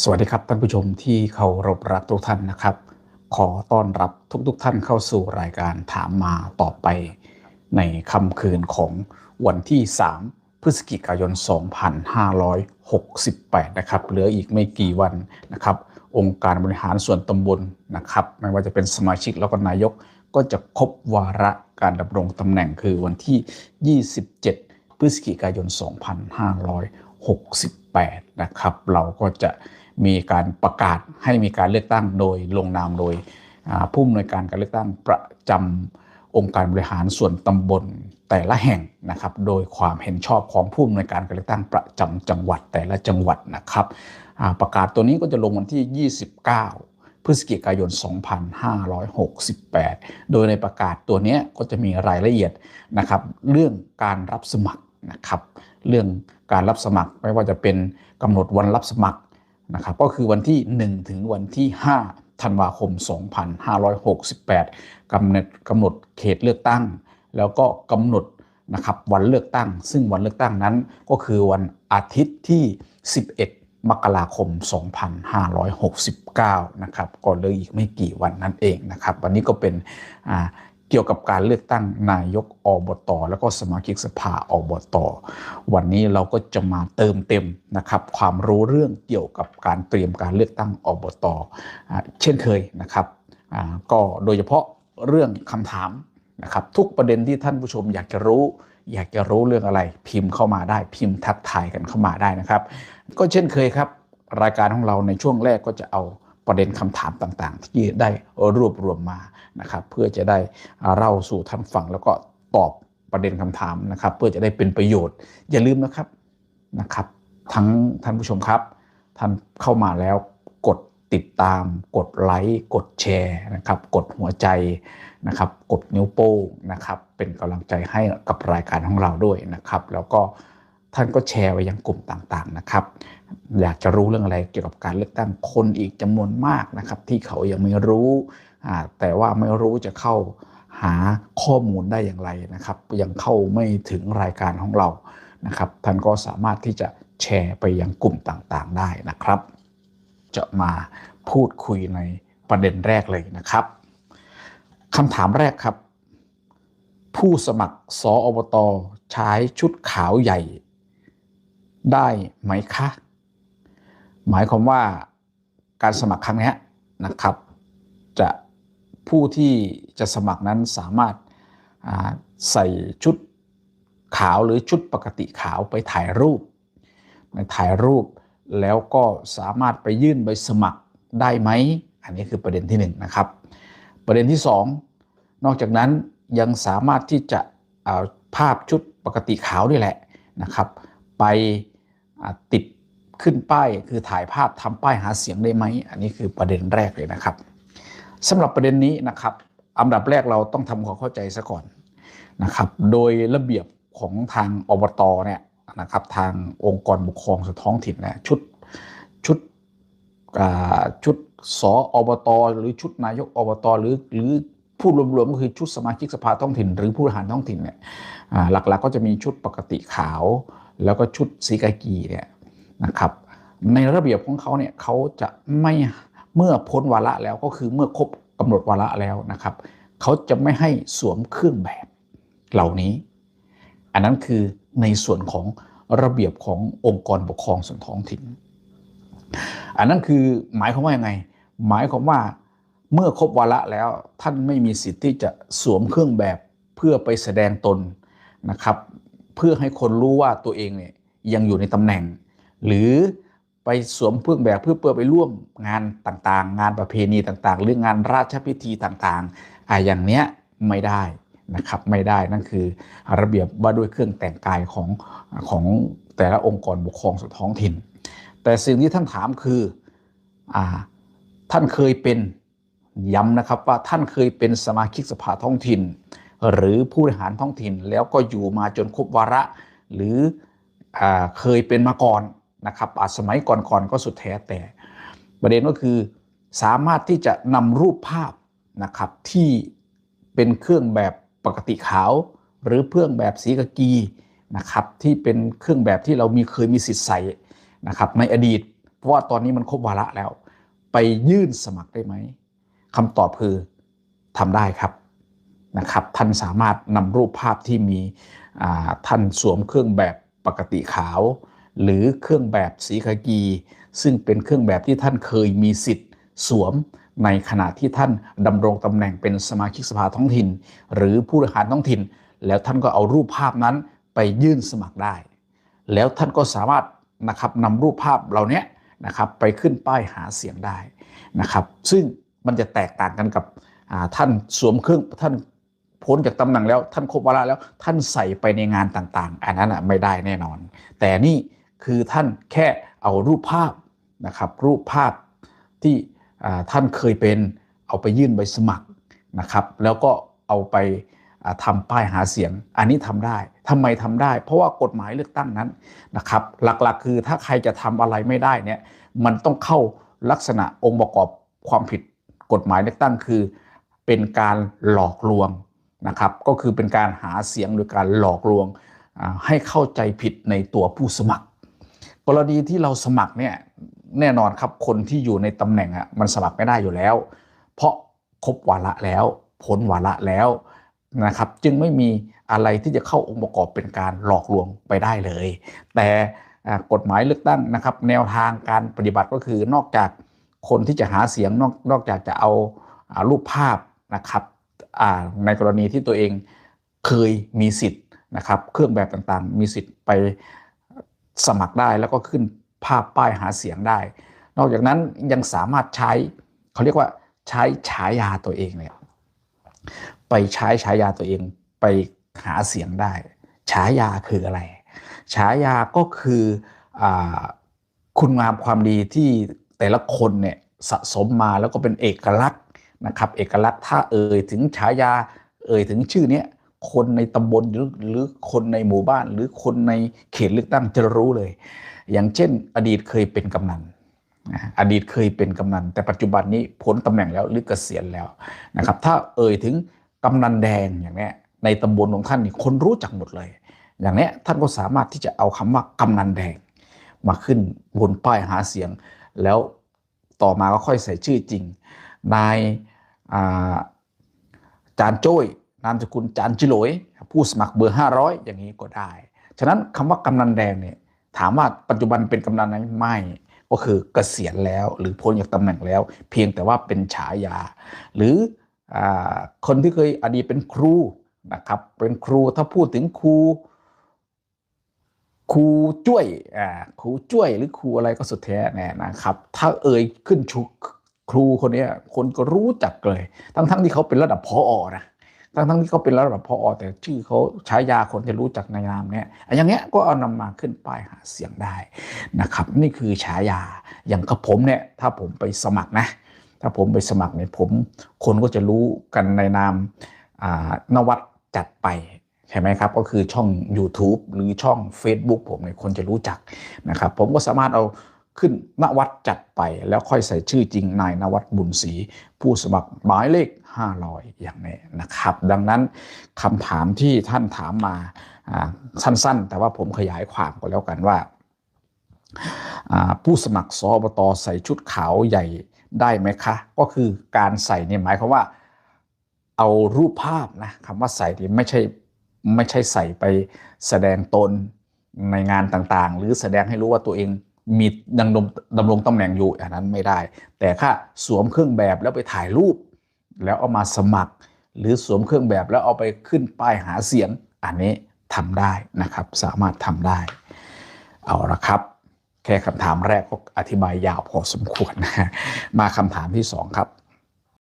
สวัสดีครับท่านผู้ชมที่เคารพรักทุกท่านนะครับ ขอต้อนรับทุกๆทท่านเข้าสู่รายการถามมาต่อไป ในค่ำคืนของวันที่ 3 พฤศจิกายน 2568 นะครับเหลืออีกไม่กี่วันนะครับ องค์การบริหารส่วนตำบลนะครับ ไม่ว่าจะเป็นสมาชิกแล้วก็นายกก็จะครบวาระการดำรงตำแหน่งคือวันที่ 27 พฤศจิกายน 2568 นะครับ เราก็จะ มีการประกาศให้มีการเลือกตั้งโดยลงนามโดยผู้อำนวยการการเลือกตั้งประจำองค์การบริหารส่วนตำบลแต่ละแห่งนะครับ โดยความเห็นชอบของผู้อำนวยการการเลือกตั้งประจำจังหวัดแต่ละจังหวัดนะครับประกาศตัวนี้ก็จะลงวันที่ 29พฤศจิกายน 2568 โดยในประกาศตัวนี้ก็จะมีรายละเอียดนะครับ เรื่องการรับสมัครนะครับ เรื่องการรับสมัครไม่ว่าจะเป็นกำหนดวันรับสมัคร นะครับก็คือวันที่ 1 ถึงวันที่ 5 ธันวาคม 2568กำหนดกำหนดเขตเลือกตั้ง แล้วก็กำหนดนะครับวันเลือกตั้ง ซึ่งวันเลือกตั้งนั้นก็คือวันอาทิตย์ที่ 11 มกราคม 2569 นะครับก็เลยอีกไม่กี่วันนั่นเองนะครับ วันนี้ก็เป็น เกี่ยวกับการเลือกตั้งนายกอบตแล้วก็สมาชิกสภาอบตวันนี้เราก็จะมาเติมเต็มนะครับความรู้เรื่องเกี่ยวกับการเตรียมการเลือกตั้งอบตเช่นเคยนะครับก็โดยเฉพาะเรื่องคำถามนะครับทุกประเด็นที่ท่านผู้ชมอยากจะรู้ อยากจะรู้เรื่องอะไร พิมพ์เข้ามาได้พิมพ์ทักทายกันเข้ามาได้นะครับ ก็เช่นเคยครับ รายการของเราในช่วงแรกก็จะเอา ประเด็นคำถามต่างๆ ที่ได้รวบรวมมานะครับเพื่อจะได้เล่าสู่ท่านฟังแล้วก็ตอบประเด็นคำถามนะครับ เพื่อจะได้เป็นประโยชน์ อย่าลืมนะครับนะครับ ทั้งท่านผู้ชมครับ ท่านเข้ามาแล้วกดติดตาม กดไลค์กดแชร์นะครับ กดหัวใจนะครับ กดนิ้วโป้งนะครับ เป็นกำลังใจให้กับรายการของเราด้วยนะครับ แล้วก็ ท่านก็แชร์ไปยังกลุ่มต่างๆนะครับอยากจะรู้เรื่องอะไรเกี่ยวกับการเลือกตั้งคนอีกจำนวนมากนะครับ ที่เขายังไม่รู้แต่ว่าไม่รู้จะเข้าหาข้อมูลได้อย่างไรนะครับ ยังเข้าไม่ถึงรายการของเรานะครับ ท่านก็สามารถที่จะแชร์ไปยังกลุ่มต่างๆได้นะครับ จะมาพูดคุยในประเด็นแรกเลยนะครับคำถามแรกครับ ผู้สมัครสออบตใช้ชุดขาวใหญ่ ได้ไหมคะ หมายความว่าการสมัครครั้งนี้นะครับ จะผู้ที่จะสมัครนั้นสามารถใส่ชุดขาวหรือชุดปกติขาวไปถ่ายรูปในถ่ายรูปแล้วก็สามารถไปยื่นใบสมัครได้ไหม อันนี้คือประเด็นที่1นนะครับ ประเด็นที่ 2 นอกจากนั้นยังสามารถที่จะเอาภาพชุดปกติขาวนี่แหละนะครับ ไป ติดขึ้นป้ายคือถ่ายภาพทำป้ายหาเสียงได้ไหม อันนี้คือประเด็นแรกเลยนะครับสำหรับประเด็นนี้นะครับอันดับแรกเราต้องทำความเข้าใจซะก่อนนะครับ โดยระเบียบของทางอบตเนี่ยนะครับทางองค์กรปกครองส่วนท้องถิ่นเนี่ยชุดชุดชุดสออบต หรือชุดนายกอบต หรือหรือพูดรวมๆก็คือชุดสมาชิกสภาท้องถิ่น หรือผู้บริหารท้องถิ่นเนี่ยหลักๆก็จะมีชุดปกติขาว แล้วก็ชุดสีกากีเนี่ยนะครับในระเบียบของเขาเนี่ยเขาจะไม่เมื่อพ้นวาระแล้วก็คือเมื่อครบกำหนดวาระแล้วนะครับเขาจะไม่ให้สวมเครื่องแบบเหล่านี้ อันนั้นคือในส่วนของระเบียบขององค์กรปกครองส่วนท้องถิ่น อันนั้นคือหมายความว่ายังไง หมายความว่าเมื่อครบวาระแล้วท่านไม่มีสิทธิ์ที่จะสวมเครื่องแบบเพื่อไปแสดงตนนะครับ เพื่อให้คนรู้ว่าตัวเองเนี่ยยังอยู่ในตำแหน่ง หรือไปสวมเครื่องแบบเพื่อเพื่อไปร่วมงานต่างๆ งานประเพณีต่างๆ หรืองานราชพิธีต่างๆอ่าอย่างเนี้ยไม่ได้นะครับไม่ได้นั่นคือระเบียบว่าด้วยเครื่องแต่งกายของของแต่ละองค์กรปกครองส่วนท้องถิ่น แต่สิ่งที่ท่านถามคืออ่าท่านเคยเป็นย้ำนะครับว่าท่านเคยเป็นสมาชิกสภาท้องถิ่น หรือผู้บริหารท้องถิ่นแล้วก็อยู่มาจนครบวาระ หรืออเคยเป็นมาก่อนนะครับอาจสมัยก่อนๆก็สุดแท้แต่ ประเด็นก็คือสามารถที่จะนำรูปภาพนะครับที่เป็นเครื่องแบบปกติขาว หรือเครื่องแบบสีกะกีนะครับที่เป็นเครื่องแบบที่เรามีเคยมีสิทธิ์ใส่นะครับในอดีต เพราะว่าตอนนี้มันครบวาระแล้ว ไปยื่นสมัครได้ไหมคำตอบคือทำได้ครับ นะครับท่านสามารถนำรูปภาพที่มีท่านสวมเครื่องแบบปกติขาว หรือเครื่องแบบสีขกี ซึ่งเป็นเครื่องแบบที่ท่านเคยมีสิทธิ์สวมในขณะที่ท่านดำรงตำแหน่งเป็นสมาชิกสภาท้องถิ่น หรือผู้บริหารท้องถิ่น แล้วท่านก็เอารูปภาพนั้นไปยื่นสมัครได้ แล้วท่านก็สามารถนะครับนำรูปภาพเหล่านี้นะครับไปขึ้นป้ายหาเสียงได้นะครับ ซึ่งมันจะแตกต่างกันกับท่านสวมเครื่องท่าน พ้นจากตำแหน่งแล้วท่านครบวาระแล้วท่านใส่ไปในงานต่างๆ อันนั้นอะไม่ได้แน่นอน แต่นี่คือท่านแค่เอารูปภาพนะครับ รูปภาพที่ท่านเคยเป็นเอาไปยื่นใบสมัครนะครับ แล้วก็เอาไปอ่าทำป้ายหาเสียง อันนี้ทำได้ทำไมทำได้ เพราะว่ากฎหมายเลือกตั้งนั้นนะครับ หลักๆ คือถ้าใครจะทำอะไรไม่ได้เนี่ยมันต้องเข้าลักษณะองค์ประกอบความผิดกฎหมายเลือกตั้งคือ เป็นการหลอกลวง นะครับก็คือเป็นการหาเสียงโดยการหลอกลวงให้เข้าใจผิดในตัวผู้สมัคร กรณีที่เราสมัครเนี่ยแน่นอนครับคนที่อยู่ในตำแหน่งอะมันสมัครไม่ได้อยู่แล้ว เพราะครบวาระแล้วพ้นวาระแล้วนะครับ จึงไม่มีอะไรที่จะเข้าองค์ประกอบเป็นการหลอกลวงไปได้เลย แต่กฎหมายเลือกตั้งนะครับ แนวทางการปฏิบัติก็คือนอกจากคนที่จะหาเสียงนอกนอกจากจะเอารูปภาพนะครับ ในกรณีที่ตัวเองเคยมีสิทธิ์นะครับ เครื่องแบบต่างๆ มีสิทธิ์ไปสมัครได้แล้วก็ขึ้นภาพป้ายหาเสียงได้ นอกจากนั้นยังสามารถใช้เขาเรียกว่าใช้ฉายาตัวเองเนี่ยไปใช้ฉายาตัวเองไปหาเสียงได้ฉายาคืออะไรฉายาก็คืออคุณงามความดีที่แต่ละคนเนี่ยสะสมมาแล้วก็เป็นเอกลักษณ์ นะครับ เอกลักษณ์ถ้าเอ่ยถึงฉายา เอ่ยถึงชื่อเนี้ยคนในตำบลหรือหรือคนในหมู่บ้าน หรือคนในเขตเลือกตั้งจะรู้เลย อย่างเช่น อดีตเคยเป็นกำนันนะอดีตเคยเป็นกำนัน แต่ปัจจุบันนี้พ้นตำแหน่งแล้วหรือเกษียณแล้วนะครับ ถ้าเอ่ยถึงกำนันแดงอย่างเนี้ยในตำบลของท่านนี่คนรู้จักหมดเลย อย่างเนี้ยท่านก็สามารถที่จะเอาคำว่ากำนันแดง มาขึ้นบนป้ายหาเสียง แล้วต่อมาก็ค่อยใส่ชื่อจริงนาย จานโจ้ยนามสกุลจานจิโหลยผู้สมัครเบอร์ 500 อย่างนี้ก็ได้ ฉะนั้นคำว่ากำนันแดงเนี่ยถามว่าปัจจุบันเป็นกำนันไหมไม่ก็คือเกษียณแล้วหรือพ้นจากตำแหน่งแล้ว เพียงแต่ว่าเป็นฉายา หรืออคนที่เคยอดีตเป็นครูนะครับเป็นครูถ้าพูดถึงครูครูจ้วยอ่าครูจ้วยหรือครูอะไรก็สุดแท้แน่นะครับ ถ้าเอ่ยขึ้นชู ครูคนนี้คนก็รู้จักเลย ทั้งทั้งๆที่เขาเป็นระดับพออนะทั้งทั้งๆที่เขาเป็นระดับพออแต่ชื่อเขาใช้ายาคนจะรู้จักในนามเนี้ยอย่างเงี้ยก็เอานำมาขึ้นป้ายหาเสียงได้นะครับ นี่คือฉายาอย่างกับผมเนี่ยถ้าผมไปสมัครนะ ถ้าผมไปสมัครเนี่ยผม คนก็จะรู้กันในนามอ่านวัดจัดไปใช่ไหมครับก็คือช่อง YouTube หรือช่อง Facebook ผมเนี่ยคนจะรู้จักนะครับ ผมก็สามารถเอา ขึ้นนวัดจัดไปแล้วค่อยใส่ชื่อจริงนายนวัดบุญศรีผู้สมัครหมายเลข 500 อย่างนี้นะครับ ดังนั้นคำถามที่ท่านถามมาสั้นๆ แต่ว่าผมขยายความก็แล้วกันว่าอ่า ผู้สมัครสอบตใส่ชุดขาวใหญ่ได้ไหมคะ ก็คือการใส่เนี่ยหมายความว่าเอารูปภาพนะคำว่าใส่เนี่ยไม่ใช่ไม่ใช่ใส่ไปแสดงตนในงานต่างๆ หรือแสดงให้รู้ว่าตัวเอง มีดำรงดำรงตำแหน่งอยู่อันนั้นไม่ได้ แต่ถ้าสวมเครื่องแบบแล้วไปถ่ายรูป แล้วเอามาสมัคร หรือสวมเครื่องแบบแล้วเอาไปขึ้นป้ายหาเสียง อันนี้ทำได้นะครับ สามารถทำได้ เอาละครับ แค่คำถามแรกก็อธิบายยาวพอสมควรนะมาคำถามที่สองครับ